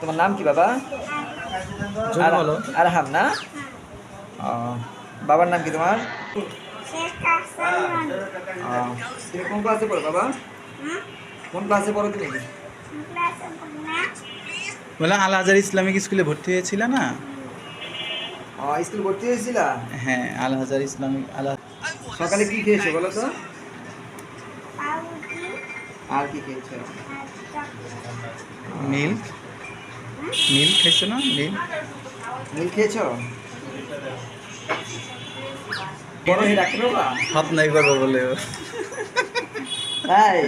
তোমার নাম কি বাবা। আরহাম না? বাবার নাম কি তোমার? তুমি কোন ক্লাসে পড়ো বাবা? কোন ক্লাসে পড়ো তুমি? ক্লাসে পড়না বলে আল আজহার ইসলামিক স্কুলে ভর্তি হয়েছিল না? স্কুল ভর্তি হয়েছিলা? হ্যাঁ আল আজহার ইসলামিক আল সকালে কি খেয়েছো বলো তো? আর কি খেয়েছো? মিল্ক। মিল্ক খাইছো না? মিল্ক। মিল খেয়েছো? বড় হাত নাই করব বলে। তাই?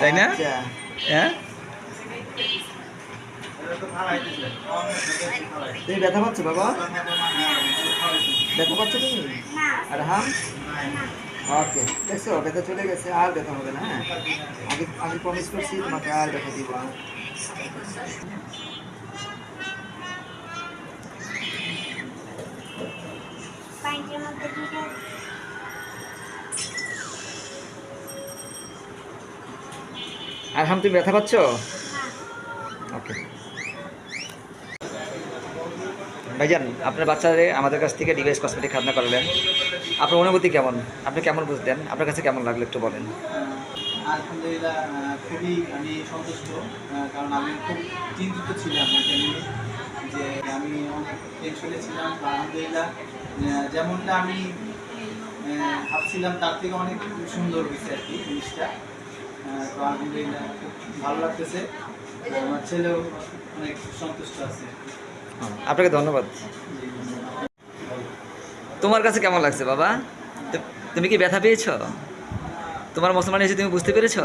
তাই না? আচ্ছা। হ্যাঁ? তুমি ব্যথা পাচ্ছ বাবা? ব্যথা পাচ্ছ তুমি? আর হাম? ওকে দেখছ ব্যথা চলে গেছে আর ব্যথা হবে না হ্যাঁ? আগে আমি প্রমিস করছি তোমাকে আর ব্যথা দিব না। আর হাম তুমি ব্যথা পাচ্ছ? ওকে ভাইজান, আপনার বাচ্চাদের আমাদের কাছ থেকে ডিভাইস কসমেটিক খাতনা করালেন। আপনার অনুভূতি কেমন? আপনি কেমন বুঝলেন আপনার কাছে কেমন লাগল একটু বলেন। আলহামদুলিল্লাহ খুবই আমি সন্তুষ্ট কারণ আমি খুব চিন্তিত ছিলাম যে আমি অনেক টেনশনে ছিলাম। আলহামদুলিল্লাহ যেমনটা আমি ভাবছিলাম তার থেকে অনেক সুন্দর হয়েছে আর কি জিনিসটা। তো আলহামদুলিল্লাহ, খুব ভালো লাগতেছে। আমার ছেলেও অনেক সন্তুষ্ট আছে। আপনাকে ধন্যবাদ। তোমার কাছে কেমন লাগছে বাবা? তুমি কি ব্যথা পেয়েছ? তোমার মুসলমান এসে তুমি বুঝতে পেরেছ?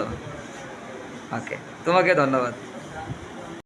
ওকে তোমাকে ধন্যবাদ।